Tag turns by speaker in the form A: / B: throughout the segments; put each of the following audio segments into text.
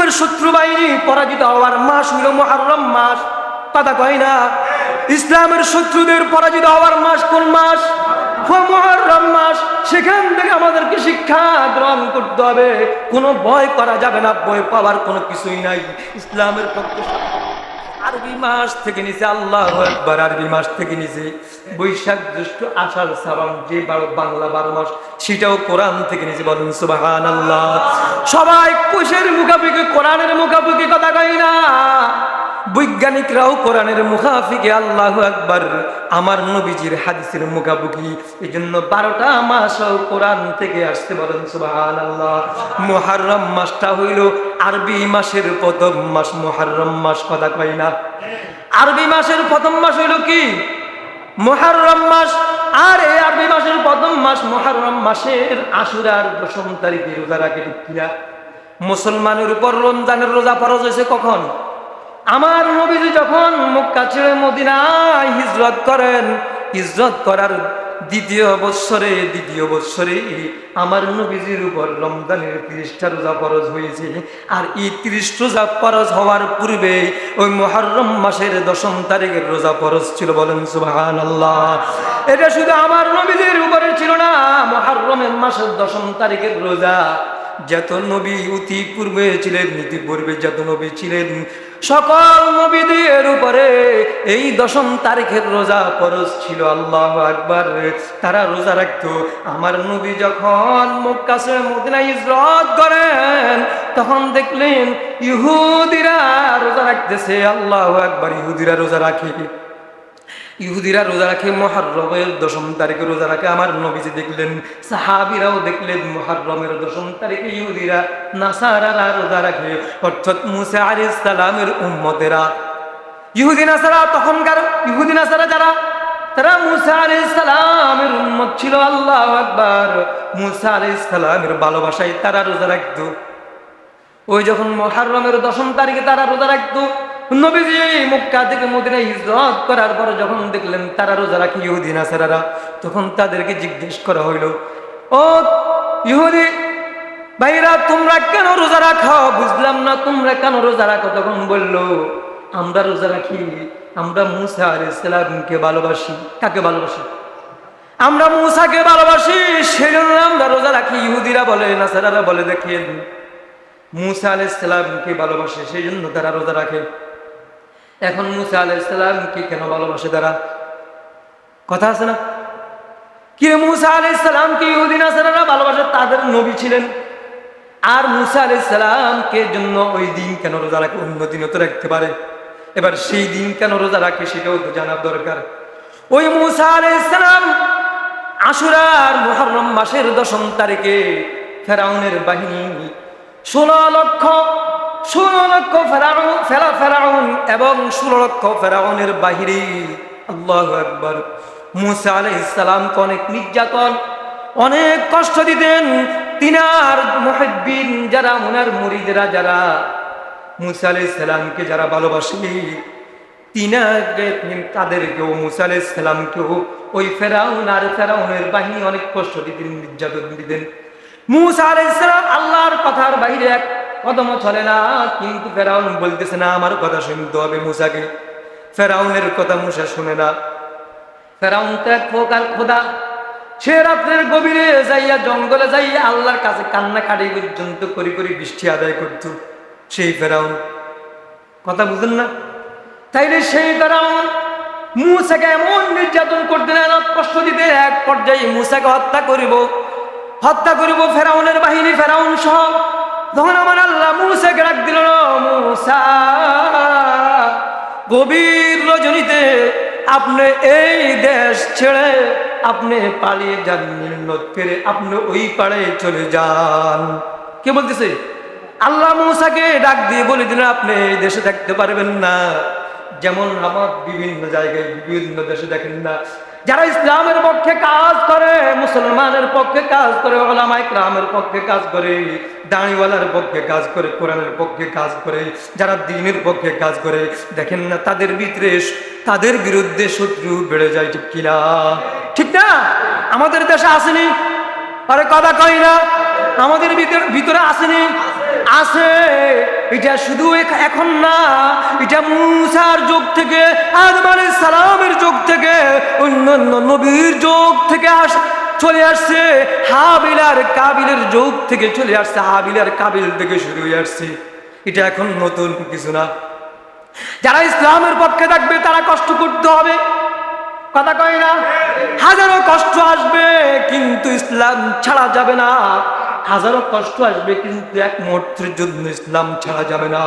A: ইসলামের শত্রু বাহিনী পরাজিত হওয়ার মাস হইল মহারম মাস। কথা কয় না? ইসলামের শত্রুদের পরাজিত হওয়ার মাস কোন মাস? মহারম মাস। সেখান থেকে আমাদেরকে শিক্ষা গ্রহণ করতে হবে। কোনো ভয় করা যাবে না, ভয় পাওয়ার কোনো কিছুই নাই। ইসলামের পক্ষে আরবি মাস থেকে নিচে আল্লাহ একবার আরবি মাস থেকে নিচে বৈশাখ জ্যৈষ্ঠ আষাঢ় শ্রাবণ, যে বাংলা বারো মাস, সেটাও কোরআন থেকে নিচে বলেন সুবাহান আল্লাহ সবাই কুশের মুখাপুখি কোরআনের মুখাপুখি কথা কই না। বৈজ্ঞানিকরাও কোরআনের মুখাফিকে আল্লাহ একবার আমার নবীজির হাদিসের মুখাফুকি এই জন্য বারোটা মাস কোরআন থেকে আসতে বলেন সুবাহান আল্লাহ মোহারম মাসটা হইল আরবি মাসের প্রথম মাস মোহারম মাস, কথা কয় না। আরবি মাসের প্রথম মাস হইল কি? মোহারম মাস। আর এই আরবি মাসের প্রথম মাস মোহারম মাসের আশুরার দশম তারিখে রোজা রাখে মুসলমানের উপর রমজানের রোজা ফরজ হয়েছে কখন? আমার নবীজি যখন মক্কা ছেড়ে মদিনায় হিজরত করেন, হিজরত করার দ্বিতীয় বৎসরে দ্বিতীয় বৎসরে আমার নবীজির উপর রমজানের তিরিশটা রোজা ফরজ হয়েছে। আর এই তিরিশ রোজা ফরজ হওয়ার পূর্বে ওই মহরম মাসের দশম তারিখের রোজা ফরজ ছিল বলেন সুবাহান আল্লাহ এটা শুধু আমার নবীজির উপরে ছিল না, মহরমের মাসের দশম তারিখের রোজা। যত নবী অতি পূর্বে ছিলেন নীতি পূর্বে যত নবী ছিলেন সকল নবীদের উপরে এই দশম তারিখের রোজা ফরজ ছিল, আল্লাহ আকবার। তারা রোজা রাখতো। আমার নবী যখন মুকাশে মদিনা ইজরত করেন, তখন দেখলেন ইহুদিরা রোজা রাখতেছে, আল্লাহ আকবার ইহুদিরা রোজা রাখে। ইহুদিরা রোজা রাখে, মহারমের দশম তারিখে রোজা রাখে। আমার নবীজি দেখলেন, সাহাবিরাও দেখলেন মহারমের দশম তারিখে ইহুদিরা, নাসারারা রোজা রাখে। অর্থাৎ মুসা আলী সালামের উম্মতেরা। ইহুদি নাসারা তখনকার ইহুদি নাসারা যারা? তারা মুসা আলী সালামের উম্মত ছিল, আল্লাহ আকবার। মুসা আলী সালামের ভালোবাসায় তারা রোজা রাখতো। ওই যখন মহারমের দশম তারিখে তারা রোজা রাখতো নবীজি মক্কা থেকে মদিনায় হিজরত করার পরে যখন দেখলেন তারা রোজা রাখি ইহুদি, নাসারারা, তখন তাদেরকে জিজ্ঞেস করা হইল, ও ইহুদি, ভাইরা, তোমরা কেন রোজা রাখো? বুঝলাম না, তোমরা কেন রোজা রাখো? তখন বলল, আমরা রোজা রাখি, আমরা মুসা আলাইসালামকে ভালোবাসি। কাকে ভালোবাসি? আমরা মুসাকে ভালোবাসি সেই জন্য আমরা রোজা রাখি। ইহুদিরা বলে, নাসারারা বলে দেখেন মুসা আলাইসালামকে ভালোবাসে সেই জন্য তারা রোজা রাখে। এখন মুসা আলাইসালামকে কেন ভালোবাসে তারা? কথা আছে না? কি মুসা আলাইসালামকে ইহুদিন আসারা ভালোবাসে? তাদের নবী ছিলেন। আর মুসা আলাইসালামকে জন্য ওই দিন কেন রোজা রাখে? অন্য দিনও তো রাখতে পারে। এবার সেই দিন কেন রোজা রাখে সেটাও তো জানার দরকার। ওই মুসা আলাইসালাম আশুরার মুহররম মাসের দশম তারিখে ফেরাউনের বাহিনী ষোলো লক্ষ ষোলো এবং বাহিরে। মুসা অনেক নির্যাতন, অনেক কষ্ট যারা ওনার যারা, মুসা যারা ভালোবাসে তাদেরকেও, মুসা ইসলামকেও ওই ফেরাউন আর ফেরাউনের বাহিনী অনেক কষ্ট দিতেন, নির্যাতন দিতেন। মুসা আল্লাহর কথার বাইরে এক কদমও চলে না কিন্তু ফেরাউন বলতেছে না, আমার কথা শুনতে হবে মুসাকে। ফেরাউনের কথা মুসা শুনে না। ফেরাউন তো এক প্রকার খোদা। সে রাত্রের গভীরে যাইয়া, জঙ্গলে যাইয়া আল্লাহর কাছে কান্না কাটি পর্যন্ত করি করি বৃষ্টি আদায় করত সেই ফেরাউন। কথা বুঝলেন না? তাইলে সেই ফেরাউন মুসাকে এমন নির্যাতন করতে না, কষ্ট দিতে এক পর্যায়ে মুসাকে হত্যা করিব। হত্যা করিব ফেরাউনের বাহিনী, ফেরাউন সহ তখন আমার আল্লাহ মুসাকে ডাক দিল মুসা, গভীর রজনীতে আপনি এই দেশ ছেড়ে আপনি পালিয়ে যান নিম্নত ফেরে আপনি ওই পাড়ে চলে যান। কে বলতেছে? আল্লাহ মুসাকে ডাক দিয়ে বলে দিলেন, আপনি এই দেশে থাকতে পারবেন না। যেমন আমার বিভিন্ন জায়গায় বিভিন্ন দেশে দেখেন না যারা ইসলামের পক্ষে কাজ করে, মুসলমানের পক্ষে কাজ করে ওলামাই ক্রামের পক্ষে কাজ করে, দাঁড়িওয়ালার পক্ষে কাজ করে, কোরআনের পক্ষে কাজ করে, যারা দিনের পক্ষে কাজ করে, দেখেন না তাদের ভিতরে তাদের বিরুদ্ধে শত্রু বেড়ে যায়, ঠিক কিনা ঠিক না? আমাদের দেশে আসেনি? আরে কথা কই না। আমাদের ভিতরে ভিতরে আসেনি? আছে, এটা শুধু এখন না, এটা মুসার যুগ থেকে, আদম সালামের যুগ থেকে, অন্যান্য নবীর যুগ থেকে আস চলে আসছে হাবিল আর কাবিলের যুগ থেকে চলে আসছে হাবিল আর কাবিল থেকে শুরু হয়ে আসছে। এটা এখন নতুন কিছু না। যারা ইসলামের পক্ষে থাকবে, তারা কষ্ট করতে হবে। কথা কয় না? হাজারো কষ্ট আসবে, কিন্তু ইসলাম ছাড়া যাবে না। হাজারো কষ্ট আসবে কিন্তু এক মুহূর্তের জন্য ইসলাম ছাড়া যাবে না।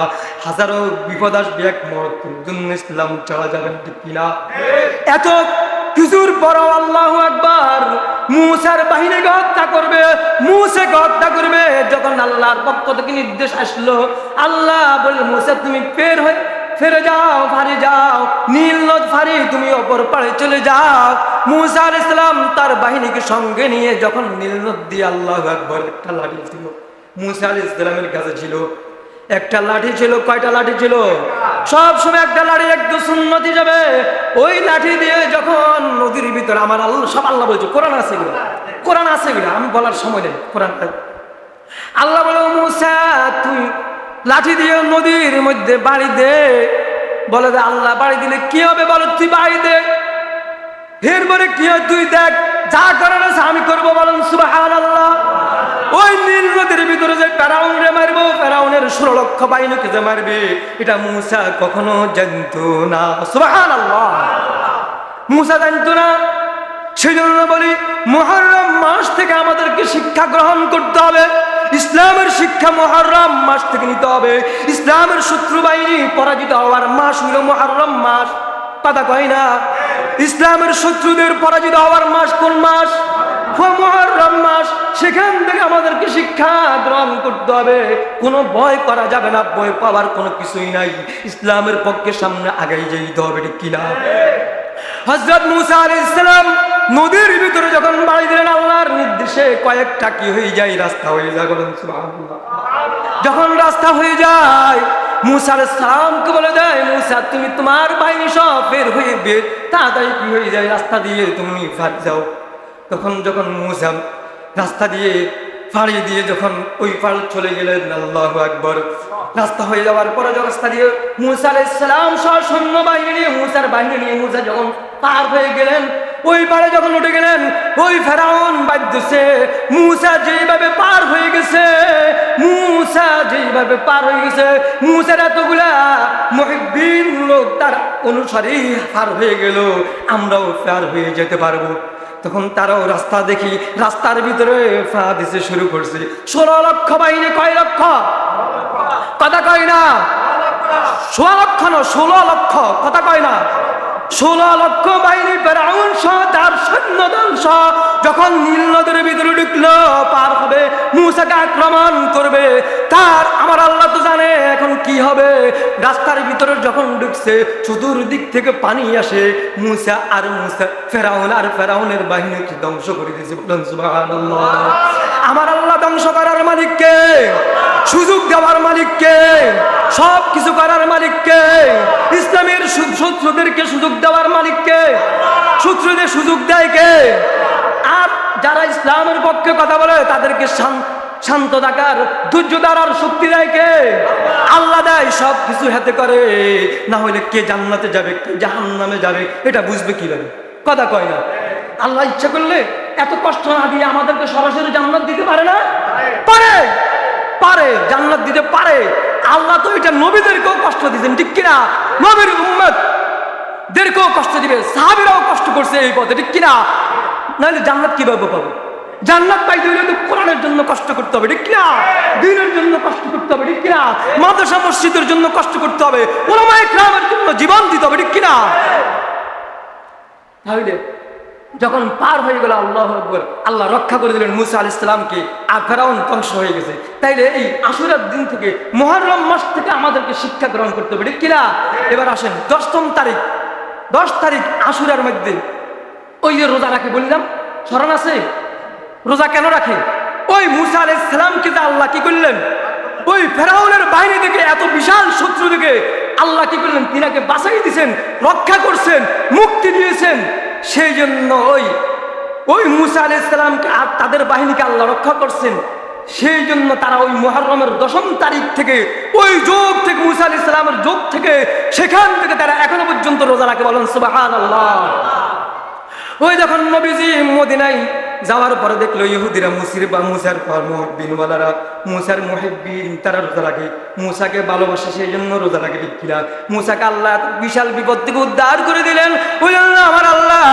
A: হাজারো বিপদ আসবে এক মুহূর্তের জন্য ইসলাম ছাড়া যাবে না কিনা? এত কিছুর পরও আল্লাহ একবার মুসার বাহিনীকে হত্যা করবে মুসাকে হত্যা করবে। যখন আল্লাহর পক্ষ থেকে নির্দেশ আসলো, আল্লাহ বলল, মুসা, তুমি বের হয়ে, ফেরে যাও, ফারি যাও। নীল নদ ফারি তুমি অপর পাড়ে চলে যাও। মুসা আল ইসলাম তার বাহিনীকে সঙ্গে নিয়ে যখন নীল নদ দিয়ে আল্লাহ একবার একটা লাঠি ছিল, মুসা আল ইসলামের কাছে ছিল। একটা লাঠি ছিল, কয়টা লাঠি ছিল? সব সময় একটা লাঠি একটু সুন্নতি যাবে। ওই লাঠি দিয়ে যখন নদীর ভিতরে আমার আল্লাহ, সব আল্লাহ বলছে, কোরআন আছে এগুলো কোরআন আছে এগুলো আমি বলার সময় নেই, কোরআন আল্লাহ বলে মুসা, তুই লাঠি দিয়ে নদীর মধ্যে বাড়ি দে। বলে দে আল্লাহ, বাড়ি দিলে কি হবে বলো, তুই বাড়ি দে। এরপরে কি হয়? তুই দেখ, যা করার আছে আমি করব বলেন আল্লাহ ওই নীল নদীর ভিতরে যে ফেরাউন রে মারবো, ফেরাউনের ষোলো লক্ষ বাহিনীকে যে মারবে, এটা মুসা কখনো জানতো না। সুবাহান আল্লাহ মুসা জানতো না। সেই জন্য বলি মহরম মাস থেকে আমাদেরকে শিক্ষা গ্রহণ করতে হবে। ইসলামের শিক্ষা মহরম মাস থেকে নিতে হবে। ইসলামের শত্রু বাহিনী পরাজিত হওয়ার মাস হইল মহরম মাস। কথা কয় না? ইসলামের শত্রুদের পরাজিত হওয়ার মাস কোন মাস? মাস। সেখান থেকে আমাদেরকে শিক্ষা গ্রহণ করতে হবে। কোনো ভয় করা যাবে না, ভয় পাওয়ার কোনো কিছুই নাই। ইসলামের পক্ষে সামনে আগাই যেতে হবে, ঠিক কিনা? হজরত মুসা ইসলাম নদীর ভিতরে যখন বাড়ি দিলেন, আল্লাহর নির্দেশে কয়েকটা কি হয়ে যায়, রাস্তা হয়ে যায় যখন রাস্তা হয়ে যায় মুসা আলাইসালামকে বলে দেয়, মুসা, তুমি তোমার বাহিনী সব বের হয়ে বের তাড়াতাড়ি কি হয়ে যায়, রাস্তা দিয়ে তুমি ফাট যাও। তখন যখন মুসা রাস্তা দিয়ে ফাড়ি দিয়ে যখন ওই পার চলে গেলেন, আল্লাহ আকবর, রাস্তা হয়ে যাওয়ার পরে রাস্তা দিয়ে মুসা আলাইসালাম সহ সৈন্য বাহিনী নিয়ে, মুসার বাহিনী নিয়ে মুসা যখন পার হয়ে গেলেন, ওই পারে যখন উঠে গেলেন ওই ফেরাউন বাজছে। মুসা যেইভাবে পার হয়ে গেছে, মুসা যেইভাবে পার হয়ে গেছে, মুসার এতগুলা মহিবিন লোক তার অনুসারেই পার হয়ে গেল, আমরাও পার হয়ে যেতে পারব। তখন তারাও রাস্তা দেখি, রাস্তার ভিতরে ফা দিতে শুরু করছে। ষোলো লক্ষ বাহিনী কয় লক্ষ? কথা কয় না। ষোলো লক্ষ না, ষোলো লক্ষ, কথা কয় না। ষোলো লক্ষ বাহিনী ফেরাউন সহ যখন নীল নদের ভিতরে ঢুকলো, পার হবে, মুসাকে আক্রমণ করবে। তার আমার আল্লাহ তো জানে এখন কি হবে। রাস্তার ভিতরে যখন ঢুকছে থেকে পানি আসে। মুসা আর মুসা, ফেরাউন আর ফেরাউনের বাহিনীকে ধ্বংস করে দিয়েছে। আমার আল্লাহ ধ্বংস করার মালিককে, সুযোগ দেওয়ার মালিককে সব কিছু করার মালিককে, ইসলামের শত্রুদেরকে সুযোগ দেওয়ার মালিককে শত্রুদের সুযোগ দেয় কে? আর যারা ইসলামের পক্ষে কথা বলে, তাদেরকে শান্ত থাকার, ধৈর্য দ্বারার শক্তি দেয় কে? আল্লাহ দেয়, সব কিছু হাতে করে। না হলে কে জান্নাতে যাবে, কে জাহান নামে যাবে, এটা বুঝবে কীভাবে? কথা কয় না। আল্লাহ ইচ্ছা করলে এত কষ্ট না দিয়ে আমাদেরকে সরাসরি জান্নাত দিতে পারে না? পারে! পারে, জান্নাত দিতে পারে। আল্লাহ তো এটা নবীদেরকেও কষ্ট দিয়েছেন, ঠিক কিনা? নবীর উম্মত দেরকেও কষ্ট দিবে, সাহাবিরাও কষ্ট করছে এই পথে, ঠিক কিনা? নাহলে জান্নাত কীভাবে পাবে? জান্নাত পাইতে হলে তো কোরআনের জন্য কষ্ট করতে হবে, ঠিক কিনা? দিনের জন্য কষ্ট করতে হবে, ঠিক কিনা? মাদ্রাসা মসজিদের জন্য কষ্ট করতে হবে, ওলামা ইকরামের জন্য জীবন দিতে হবে, ঠিক কিনা? তাহলে যখন পার হয়ে গেল আল্লাহ আল্লাহ রক্ষা করে দিলেন মুসা আল ইসলামকে আর ফেরাউন ধ্বংস হয়ে গেছে। তাইলে এই আশুরার দিন থেকে মহরম মাস থেকে আমাদেরকে শিক্ষা গ্রহণ করতে হবে, ঠিক কিনা? এবার আসেন দশম তারিখ। দশ তারিখ আশুরার মধ্যে। ওই যে রোজা রাখে বললাম, স্মরণ আছে? রোজা কেন রাখে? ওই মুসা আল ইসলামকে যে আল্লাহ কি করলেন? ওই ফেরাউনের বাইরে থেকে এত বিশাল শত্রু থেকে আল্লাহ কি করলেন? তিনাকে বাঁচাই দিয়েছেন, রক্ষা করছেন, মুক্তি দিয়েছেন। সেই জন্য ওই ওই মুসা আল ইসলামকে আর তাদের বাহিনীকে আল্লাহ রক্ষা করছেন। সেই জন্য তারা ওই মহরমের দশম তারিখ থেকে, ওই যোগ থেকে, মুসা আলি ইসলামের যোগ থেকে, সেখান থেকে তারা এখনও রোজা রাখে বলেন সুবাহান ওই যখন নবীজি মদিনায় যাওয়ার পরে দেখল, ইহুদিরা মুসির বা মুসার বিনওয়ালারা মুসার মুহিব্বিন, তারা রোজা রাখে। মুসাকে ভালোবাসে সেই জন্য রোজা রাখে বিক্রিরা মুসাকে আল্লাহ বিশাল বিপদ থেকে উদ্ধার করে দিলেন। ওই জন্য আমার আল্লাহ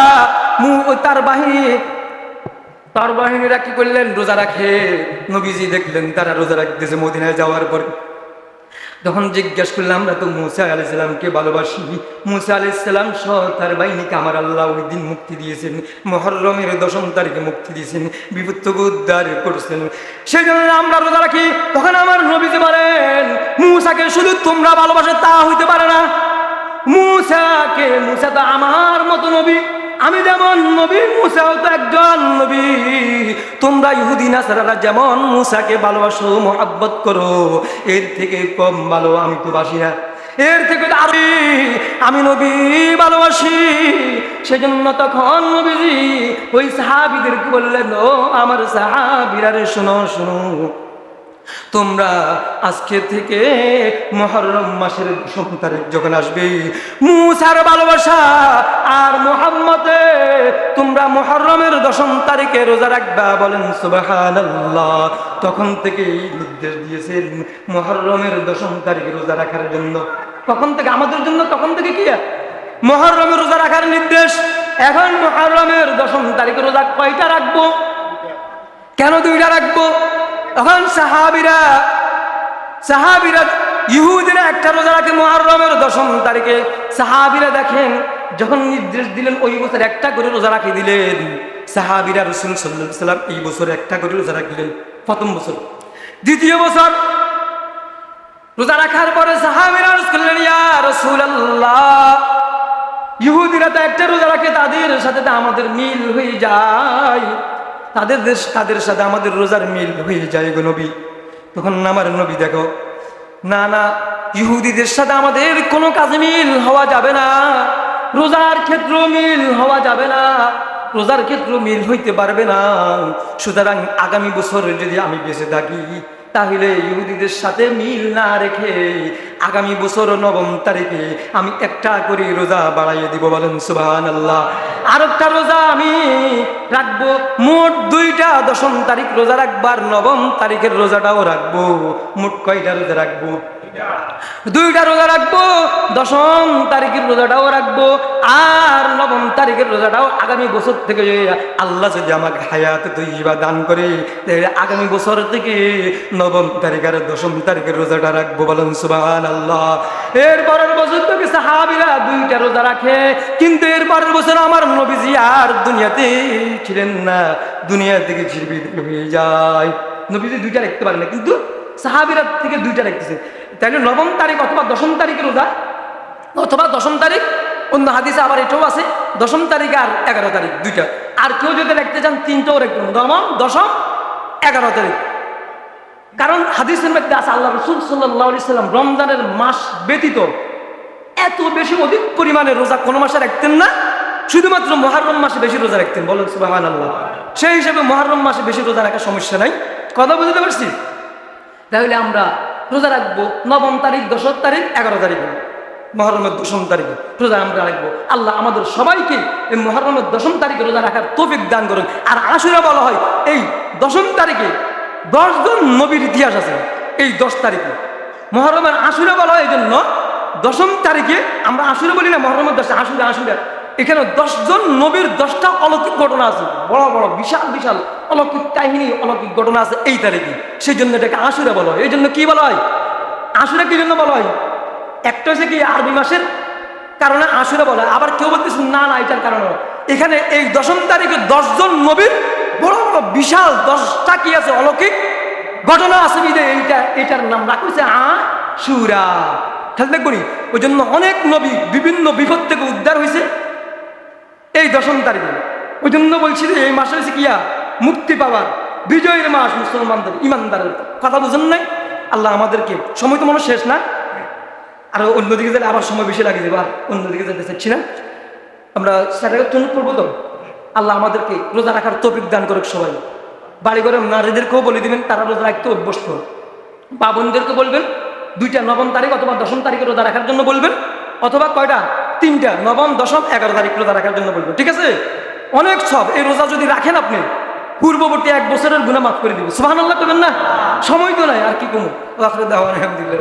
A: তার বাহিনী তার বাহিনীরা কি করলেন? রোজা রাখে। নবীজি দেখলেন, তারা রোজা রাখতেছে মদিনায় যাওয়ার পরে। তখন জিজ্ঞেস করলাম আমরা তো মুসা আলাইসাল্লামকে ভালোবাসি? মুসা আলাইসাল্লাম সহ তার বাহিনীকে আমার আল্লাহ ওই দিন মুক্তি দিয়েছেন, মহরমের দশম তারিখে মুক্তি দিয়েছেন বিপদ উদ্ধার করছেন। সেই জন্য আমরা রোজা রাখি। তখন আমার নবীজি বলেন, মুসাকে শুধু তোমরা ভালোবাসো, তা হইতে পারে না। মুসাকে, মুসা তো আমার মতো নবী। আমি যেমন নবী মুসাও তো একজন নবী। তোমরা ইহুদি নাসারারা যেমন মুসাকে ভালোবাসো, মোহাব্বত করো, এর থেকে কম ভালো আমি তো বাসি না। এর থেকে আরও আমি নবী ভালোবাসি। সেজন্য তখন নবীজি ওই সাহাবিদেরকে বললেন, ও আমার সাহাবিরা রে, শোনো শোনো। তোমরা আজকে থেকে মহরম মাসের দশম তারিখ যখন আসবে, মুসার ভালোবাসা আর মোহাম্মদে তোমরা মহরমের দশম তারিখে রোজা রাখবা বলেন সুবহানাল্লাহ। তখন থেকে নির্দেশ দিয়েছেন মহরমের দশম তারিখে রোজা রাখার জন্য। তখন থেকে আমাদের জন্য, তখন থেকে কি? মহরমের রোজা রাখার নির্দেশ। এখন মহরমের দশম তারিখে রোজা কয়টা রাখব? কেন দুইটা রাখব? তখন সাহাবিরা সাহাবিরা ইহুদিরা একটা রোজা রাখে মহারমের দশম তারিখে। সাহাবিরা দেখেন, যখন নির্দেশ দিলেন ওই বছর একটা করে রোজা রাখি দিলেন। সাহাবিরা রসুল সাল্লাহ সাল্লাম এই বছর একটা করে রোজা রাখলেন। প্রথম বছর। দ্বিতীয় বছর, রোজা রাখার পরে সাহাবিরা করলেন রাসূলুল্লাহ, ইহুদিরা তো একটা রোজা রাখে, তাদের সাথে আমাদের মিল হয়ে যায়। তাদের দেশ, তাদের সাথে আমাদের রোজার মিল হয়ে যায় গো নবী। তখন আমার নবী দেখো, না না, ইহুদিদের সাথে আমাদের কোনো কাজে মিল হওয়া যাবে না। রোজার ক্ষেত্র মিল হওয়া যাবে না। রোজার ক্ষেত্র মিল হইতে পারবে না। সুতরাং আগামী বছর যদি আমি বেঁচে থাকি, তাহলে ইহুদিদের সাথে মিল না রেখে আগামী বছর নবম তারিখে আমি একটা করে রোজা বাড়াইয়ে দিব বলেন সুবাহান আল্লাহ আর একটা রোজা আমি রাখব, মোট দুইটা দশম তারিখ রোজা রাখবার, নবম তারিখের রোজাটাও রাখব, মোট কয়টা রোজা রাখব? দুইটা রোজা রাখব, দশম তারিখের রোজাটাও রাখব, আর নবম তারিখের রোজাটাও আগামী বছর থেকে আল্লাহ যদি আমাকে হায়াত তৈবা দান করে আগামী বছর থেকে নবম তারিখ আর দশম তারিখের রোজাটা রাখব বলেন সুবাহান আল্লাহ এরপরের বছর থেকে সাহাবিরা দুইটা রোজা রাখে, কিন্তু এরপরের বছর আমার নবীজি আর দুনিয়াতে ছিলেন না, দুনিয়া থেকে ছিড়বি হয়ে যায়। নবীজি দুইটা রাখতে পারে না, কিন্তু সাহাবিরা থেকে দুইটা রাখতেছে। তাহলে নবম তারিখ অথবা দশম তারিখের রোজা, অথবা দশম তারিখ, অন্য হাদিসে আবার এটাও আছে, দশম তারিখ আর এগারো তারিখ দুইটা। আর কেউ যদি রাখতে চান তিনটাও রাখবেন নবম, দশম, এগারো তারিখ। কারণ হাদিসের মধ্যে আছে, আল্লাহ রসুল সাল্লাহ সাল্লাম রমজানের মাস ব্যতীত এত বেশি অধিক পরিমাণে রোজা কোনো মাসে রাখতেন না, শুধুমাত্র মহারম মাসে বেশি রোজা রাখতেন। বলেন সুবাহান আল্লাহ সেই হিসাবে মহারম মাসে বেশি রোজা রাখার সমস্যা নাই। কথা বুঝতে পারছি? তাহলে আমরা রোজা রাখব, নবম তারিখ দশ তারিখ, এগারো তারিখে। মহরমের দশম তারিখে, রোজা আমরা রাখব। আল্লাহ আমাদের সবাইকে এই মহরমের দশম তারিখে রোজা রাখার তৌফিক দান করুন। আর আশুরা বলা হয়, এই দশম তারিখে দশজন নবীর ইতিহাস আছে, এই দশ তারিখে। মহরমের আশুরা বলা হয় এই জন্য দশম তারিখে আমরা আশুরা বলি না, মহরমের দশটা আশুরা আশুরা। এখানে দশজন নবীর দশটা অলৌকিক ঘটনা আছে। বড় বড়, বিশাল বিশাল অলৌকিক কাহিনী, অলৌকিক ঘটনা আছে এই তারিখে। সেই জন্য এটাকে আশুরা বলা হয়। এই জন্য কি বলা হয়? আশুরা কি জন্য বলা হয়? একটা হচ্ছে কি, আরবি মাসের কারণে আশুরা বলা হয়। আবার কেউ বলতেছে, না না, এটার কারণে এখানে এই দশম তারিখে দশজন নবীর বড় বড়, বিশাল দশটা কি আছে? অলৌকিক ঘটনা আছে বিদে এইটা, এটার নাম রাখা হয়েছে আশুরা। খেয়াল দেখব নি? ওই জন্য অনেক নবী বিভিন্ন বিপদ থেকে উদ্ধার হয়েছে। এই দশম তারিখে। ওই জন্য বলছি যে এই মাসে হয়েছে কিয়া মুক্তি পাওয়ার। বিজয়ের মাস মুসলমানদের, ইমানদারের। কথা বুঝেন নাই? আল্লাহ আমাদেরকে, সময় তো মনে হয় শেষ না? আর অন্যদিকে গেলে আবার সময় বেশি লাগে যাবে আর অন্যদিকে যেতে চাচ্ছি না। আমরা স্যারের জন্য করব তো, আল্লাহ আমাদেরকে রোজা রাখার তৌফিক দান করুক সবাই। বাড়ি ঘরে নারীদেরকেও বলে দিবেন, তারা রোজা রাখতে অভ্যস্ত। বাবনদেরকে বলবেন, দুইটা নবম তারিখ অথবা দশম তারিখে রোজা রাখার জন্য বলবেন। অথবা কয়টা? তিনটা। নবম, দশম, এগারো তারিখ রোজা রাখার জন্য বলব, ঠিক আছে? অনেক সব। এই রোজা যদি রাখেন আপনি, পূর্ববর্তী এক বছরের গুণা মাফ করে দিবে। সুহান আল্লাহ করবেন না? সময় তো নাই, আর কি কমু? দিলে